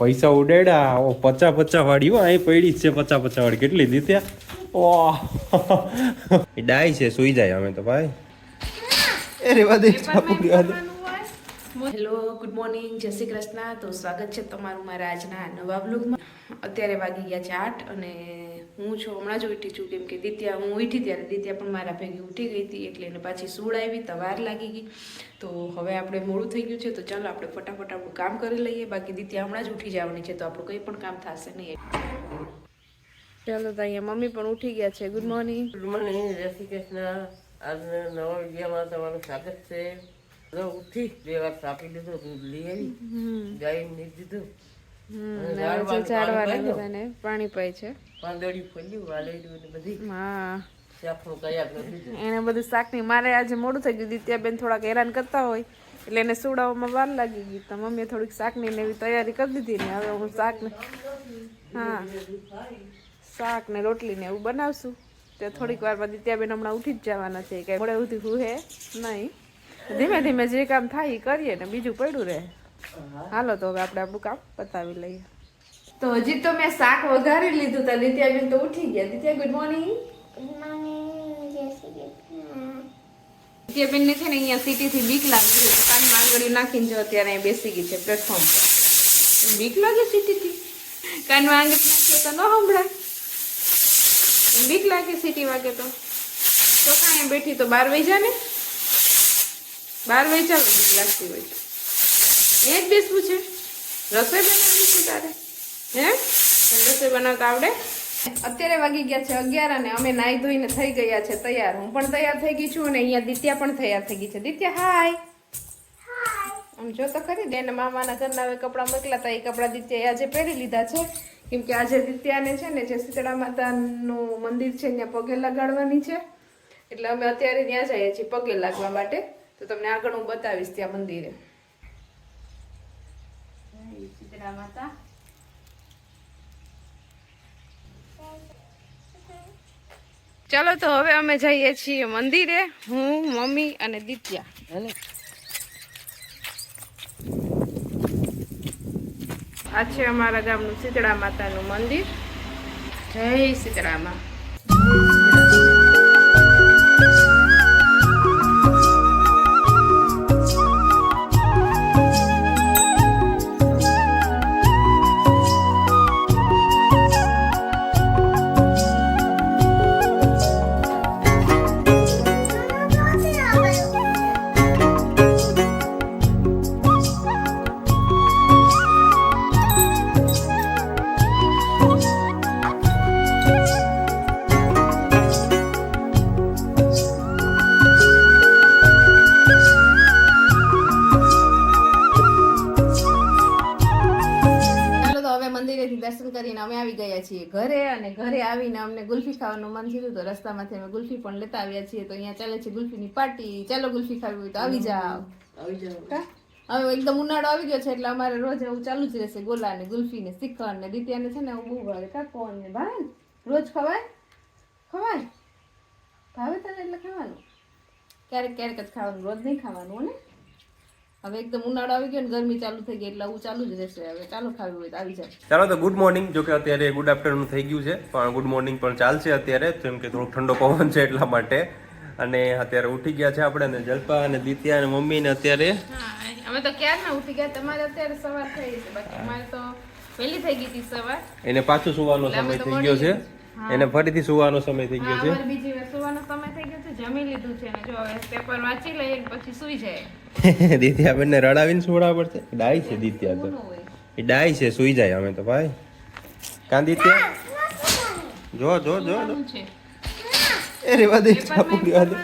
પૈસા ઉડાડ્યા. ઓ પચા પચા વાળી હો અહીં પડી જ છે પચા પચા વાળી કેટલી દીધ્યા ઓ. એ ડાય છે સુઈ જાય અમે તો ભાઈ. એ રેવા દે. Hello good morning. જય શ્રી કૃષ્ણ. તો સ્વાગત છે તમારું મારા આજના નવા બ્લોગમાં અત્યારે વાગી ગયા છે આઠ અને હું છું હમણાં જ ઉઠી છું કેમ કે દિત્યા હું ઉઠી ત્યારે દિત્યા પણ મારા ભેગી ઉઠી ગઈ હતી એટલે એને પાછી સૂડ આવી તો વાર લાગી ગઈ. તો હવે આપણે મોડું થઈ ગયું છે તો ચાલો આપણે ફટાફટ આપણું કામ કરી લઈએ. બાકી દિત્યા હમણાં જ ઉઠી જવાની છે તો આપણું કંઈ પણ કામ થશે નહીં. ચાલો તો અહીંયા મમ્મી પણ ઉઠી ગયા છે. ગુડ મોર્નિંગ ગુડ મોર્નિંગ જય શ્રી કૃષ્ણ. આજના નવા વિડીયોમાં તમારું સ્વાગત છે. ઉઠી બે વાર સાપી લીધું દૂધ લઈ આવી. ગાય દીધું. ઝાડવાનું પાણી પાય છે. એને બધું શાકની મારે આજે મોડું થઈ ગયું દિત્યાબેન થોડાક હેરાન કરતા હોય એટલે એને સુડાવવામાં વાર લાગી ગઈ. તો મમ્મીએ થોડીક શાકની ને એવી તૈયારી કરી દીધી ને હવે હું શાકને હા. શાક ને રોટલી ને એવું બનાવશું. તે થોડીક વારમાં દિત્યાબેન હમણાં ઉઠી જ જવાના છે. કે મોડે ઉઠી હું હે નહીં. ધીમે ધીમે જે કામ થાય એ કરીએ ને બીજું પડ્યું રહે. હાલો તો હવે આપણે આપણું કામ પતાવી લઈએ. તો હજી તો મેં શાક વઘારી લીધું તો દિત્યાબેન તો ઉઠી ગયા. દિત્યા ગુડ મોર્નિંગ દિત્યાબેન ને છે ને અહીંયા સિટીથી બીક લાગી ગઈ. તો કાનમાં આંગળી નાખીને જો અત્યારે અહીં બેસી ગઈ છે પ્લેટફોર્મ પર. બીક લાગે સિટીથી. કાનમાં આંગળી નાખીએ તો ન સંભળાય. બીક લાગે સિટી વાગે તો. તો કાંઈ બેઠી તો બાર વહી જા ને. બાર ચાલો બીક લાગતી હોય એ બેસવું છે. રસોઈ બનાવવી છે તારે? હે? રસોઈ બનાવતા આવડે? અત્યારે વાગી ગયા છે અગિયાર અને અમે નાહી ધોઈને થઈ ગયા છે તૈયાર. હું પણ તૈયાર થઈ ગઈ છું અને અહીંયા દિત્યા પણ તૈયાર થઈ ગઈ છે. દિત્યા, હાય. આમ જો તો ખરી બેન મામાના ઘરના હવે કપડાં મોકલા હતા એ કપડાં દિત્યાએ આજે પહેરી લીધા છે. કેમ કે આજે દિત્યાને છે ને, જે શીતળા માતાનું મંદિર છે, ત્યાં પગે લગાડવાની છે. એટલે અમે અત્યારે ત્યાં જઈએ છીએ પગે લાગવા માટે. તો તમને આગળ હું બતાવીશ ત્યાં મંદિરે. માતા ચાલો તો હવે અમે જઈએ છીએ મંદિરે. હું મમ્મી અને દિત્યા. અને આ છે અમારા ગામનું શીતળા માતાનું મંદિર. જય શીતળા છીએ ઘરે અને ઘરે આવીને અમને ગુલ્ફી ખાવાનું મન થયું તો રસ્તામાંથી અમે ગુલ્ફી પણ લેતા આવ્યા છીએ. તો અહીંયા ચાલે છે ગુલ્ફીની પાર્ટી. ચાલો ગુલ્ફી ખાવી હોય તો આવી જાઓ. આવી જાઓ? હવે એકદમ ઉનાળો આવી ગયો છે એટલે અમારે રોજ એવું ચાલુ જ રહેશે ગોલા ને ગુલ્ફી ને શ્રીખંડ ને દિત્યાને છે ને બહુ ભાવે. કા કોણ ને? ભાવે ને? રોજ ખવાય? ખવાય? ભાવે તને એટલે ખાવાનું? ક્યારેક ક્યારેક જ ખાવાનું રોજ નહીં ખાવાનું ને? હવે એકદમ ઉનાળો આવી ગયો ને ગરમી ચાલુ થઈ ગઈ એટલે આવું ચાલુ જ રહેશે. હવે ચાલો ખાવી હોય તો આવી જાય. ચાલો તો ગુડ મોર્નિંગ જો કે અત્યારે ગુડ આફ્ટરનૂન થઈ ગયું છે પણ ગુડ મોર્નિંગ પણ ચાલશે અત્યારે જેમ કે થોડોક ઠંડો પવન છે એટલા માટે. અને અત્યારે ઉઠી ગયા છે આપણે અને જલ્પા અને દિત્યા અને મમ્મી ને અત્યારે હા અમે તો ક્યારના ઉઠી ગયા? તમારે અત્યારે સવાર થઈ છે. બાકી અમારે તો વહેલી થઈ ગઈ હતી સવાર. એને પાછું સુવાનો સમય થઈ ગયો છે. એને ફરીથી સુવાનો સમય થઈ ગયો છે. બીજી વાર સુવાનો સમય થઈ ગયો છે જમી લીધું છે ને જો હવે પેપર વાંચી લઈએ પછી સુઈ જાય. દિત્યા બેનને રડાવીને સુવડાવવા પડશે? ડાય છે દિત્યા તો. એ ડાય છે સુઈ જાય અમે તો ભાઈ. કાં દિત્યા? જો જો જો જો. શું છે. એ રેવા દે છાપુ છાપું રેવા દે.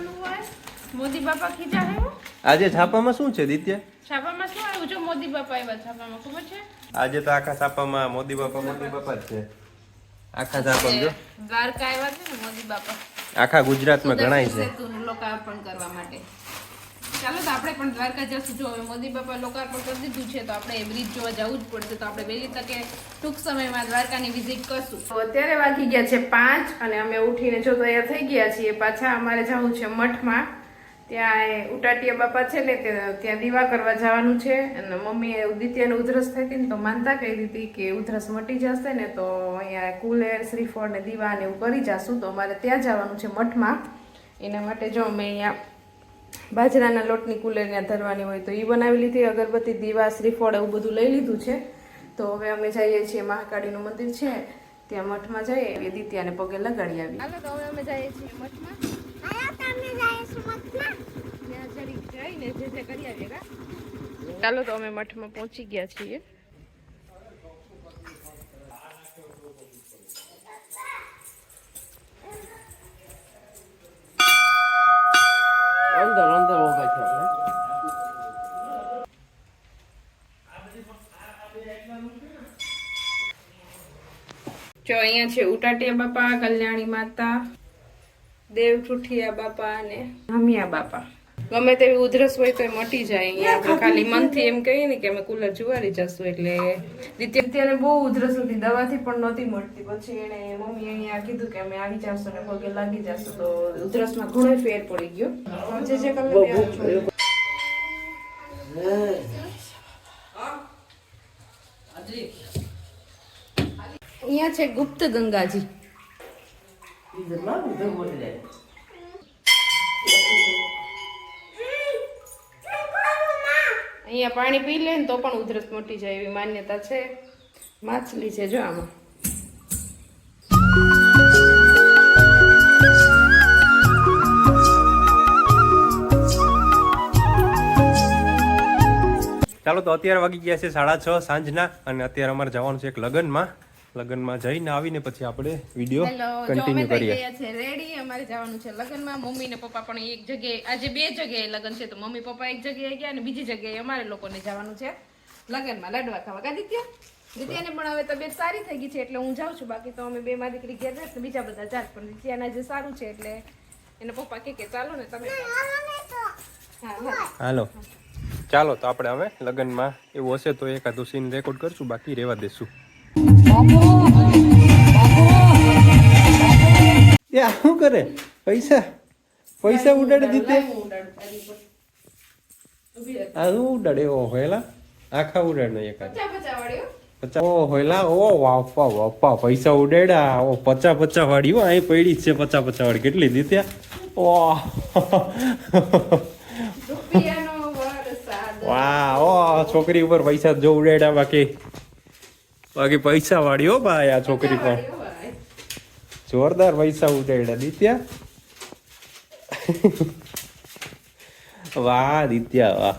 મોદી બાપા ખીજા હે? આજે છાપામાં શું છે દિત્યા? છાપામાં શું આવ્યું? જો મોદી બાપા આવ્યા છાપામાં ખબર છે? આજે તો આખા છાપામાં મોદી બાપા મોદી બાપા જ છે. આખા છાપામાં જો. દ્વારકા આવ્યા છે ને મોદી બાપા. આખા ગુજરાતમાં ગણાય છે. લોકાર્પણ કરવા માટે. ચાલો તો આપણે પણ દ્વારકા જશું. જો હવે મોદી બાપા લોકાર્પણ કરી દીધું છે તો આપણે એ બ્રિજ જોવા જવું જ પડશે. તો આપણે વહેલી તકે ટૂંક સમયમાં દ્વારકાની વિઝિટ કરશું. તો અત્યારે વાગી ગયા છે પાંચ અને અમે ઉઠીને જો તૈયાર થઈ ગયા છીએ પાછા અમારે જવું છે મઠમાં. ત્યાં ઉટાટીયા બાપા છે ને ત્યાં દીવા કરવા જવાનું છે. અને મમ્મીએ ઉદિત્યને ઉધરસ થઈ હતી ને તો માનતા કહી દીધી કે ઉધરસ મટી જશે ને તો અહીંયા કુલેર શ્રીફળ ને દીવા ને એવું કરી જશું. તો અમારે ત્યાં જવાનું છે મઠમાં. એના માટે જો અમે અહીંયા બાજરાના લોટની કુલેર ત્યાં ધરવાની હોય તો એ બનાવી લીધી. અગરબત્તી, દીવા, શ્રીફળ એવું બધું લઈ લીધું છે. તો હવે અમે જઈએ છીએ મહાકાળીનું મંદિર છે. ત્યાં મઠમાં જઈએ. દિત્યાને પગે લગાડી આવી. અમે જઈએ છીએ મઠમાં. ચાલો તો અમે મઠમાં પહોંચી ગયા છીએ. અંદર અંદર છે જો અહીંયા છે ઉટાટીયા બાપા કલ્યાણી માતા. દેવ ઠુઠિયા બાપા અને હમિયા બાપા. ગમે તેવી ઉધરસ હોય તો એ મટી જાય અહીંયા. આપણે ખાલી મનથી એમ કહીએ ને કે અમે કુલર જુવારી જશું એટલે દિત્યાને બહુ ઉધરસ હતી દવાથી પણ નહોતી મળતી. પછી એને મમ્મી અહીંયા કીધું કે અમે આવી જશું ને પગે લાગી જશું. તો ઉધરસમાં ઘણો ફેર પડી ગયો. જે જે કલર છે. અહીંયા છે ગુપ્ત ગંગાજી. જેટલા ઉધર મટી જાય અહીંયા પાણી પી લે ને તો પણ ઉધરસ મોટી જાય એવી માન્યતા છે. માછલી છે જો આમાં. ચાલો તો અત્યારે વાગી ગયા છે સાડા છ સાંજના અને અત્યારે અમારે જવાનું છે એક લગ્નમાં. લગ્નમાં જઈને આવીને પછી આપણે વીડિયો કન્ટિન્યુ કરીએ. છે રેડી અમારે જવાનું છે લગ્નમાં. મમ્મી ને પપ્પા પણ એક જગ્યાએ આજે બે જગ્યાએ લગ્ન છે તો મમ્મી પપ્પા એક જગ્યાએ ગયા અને બીજી જગ્યાએ અમારે લોકોને જવાનું છે લગ્નમાં. લાડવા ખાવા. કા દિત્ય? દિત્યાને પણ હવે તબિયત સારી થઈ ગઈ છે એટલે હું જાઉં છું. બાકી તો અમે બે માં દીકરી ઘેર રહેશે બીજા બધા જાત. પણ દિત્યાના જે સારું છે એટલે એના પપ્પા કે કે ચાલો ને તમે હાલો. ચાલો તો આપણે હવે લગ્નમાં એવું હશે તો એકાદું સીન રેકોર્ડ કરશું બાકી રહેવા દેશું. એ શું કરે? પૈસા? પૈસા ઉડાડી દીધે? આ શું ઉડાડે? ઓ હોયલા આખા ઉડાડ નહીં એકાદ પચા ઓ હોયલા ઓ વાપા વાપા પૈસા ઉડાડ્યા. ઓ પચા પચા વાળી હો અહીં પડી જ છે પચા પચા વાળી. કેટલી દીધ્યા ઓ. વાહ ઓ છોકરી ઉપર પૈસા જો ઉડાડ્યા બાકી. બાકી પૈસા વાળી હો ભાઈ આ છોકરી પણ. જોરદાર પૈસા ઉડાડ્યા દિત્યા. વાહ દિત્યા વાહ.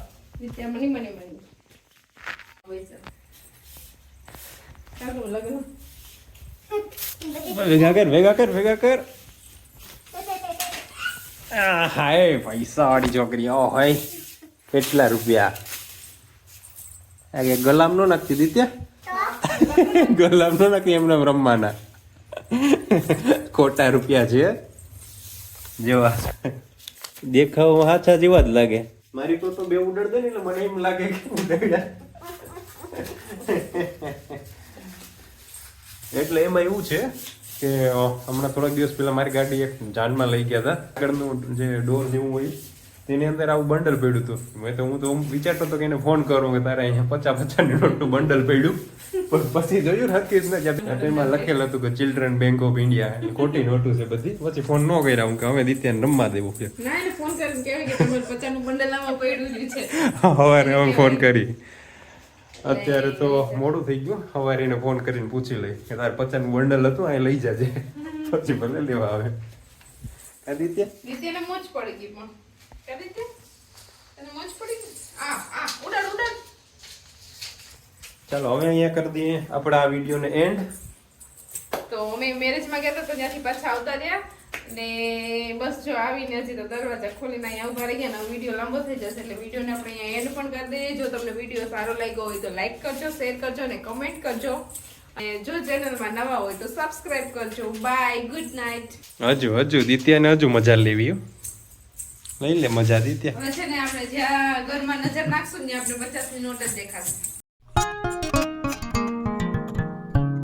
ભેગા કર ભેગા કર ભેગા કર. હાય પૈસા વાળી છોકરી ઓ હોય. કેટલા રૂપિયા? ગુલામ નો નાખતી દિત્યા? ગુલામ નો નાખતી એમને રમવાના. ખોટા રૂપિયા છે. જેવા દેખાવ હાચા જેવા જ લાગે. મારી તો તો બે ઉડડ દે ને એટલે મને એમ લાગે કે એટલે એમાં એવું છે કે હમણાં થોડાક દિવસ પહેલા મારી ગાડી એક જાનમાં લઈ ગયા હતા. આગળનું જે ડોર જેવું હોય તેની અંદર આવું બંડલ પડ્યું હતું. મેં તો હું તો વિચારતો હતો કે એને ફોન કરું કે તારે અહીંયા પચાસ પચાસની નોટનું બંડલ પડ્યું. પણ પછી જોયું ને હકીકત ને એમાં લખેલું હતું કે ચિલ્ડ્રન બેંક ઓફ ઇન્ડિયા ખોટી નોટું છે બધી. પછી ફોન ન કર્યા હું કે અમે દિત્યાને રમવા દેવું કે જ સવારે અમે ફોન કરી. અત્યારે તો મોડું થઈ ગયું. સવારે એને ફોન કરીને પૂછી લઈ કે તારે પચાસનું બંડલ હતું અહીં લઈ જાજે. પછી ભલે લેવા આવે. દિત્યા? દિત્યાને મોજ પડી ગઈ પણ. કે નિત્ય તને મોજ પડી આ આ ઉડાડ ઉડાડ. ચાલો હવે અહીંયા કરી દઈએ આપણા આ વિડીયોને એન્ડ તો અમે મેરેજમાં ગયા હતા તો ત્યાંથી પાછા આવતા રહ્યા. ને બસ જો આવીને હજી તો દરવાજા ખોલીને અહીંયા ઊભા રહી ગયા ને વીડિયો લાંબો થઈ જશે એટલે વિડીયોને આપણે અહીંયા એન્ડ પણ કરી દઈએ. જો તમને વીડિયો સારો લાગ્યો હોય તો લાઈક કરજો શેર કરજો અને કમેન્ટ કરજો. અને જો ચેનલમાં નવા હોય તો સબસ્ક્રાઇબ કરજો. બાય ગુડ નાઇટ હજુ હજુ દિત્યાને હજુ મજા લેવી હો. લઈ લે, મજા દિત્યા હવે છે ને આપણે જ્યાં ઘરમાં નજર નાખશું ને આપણે પચાસની નોટ જ દેખાશે.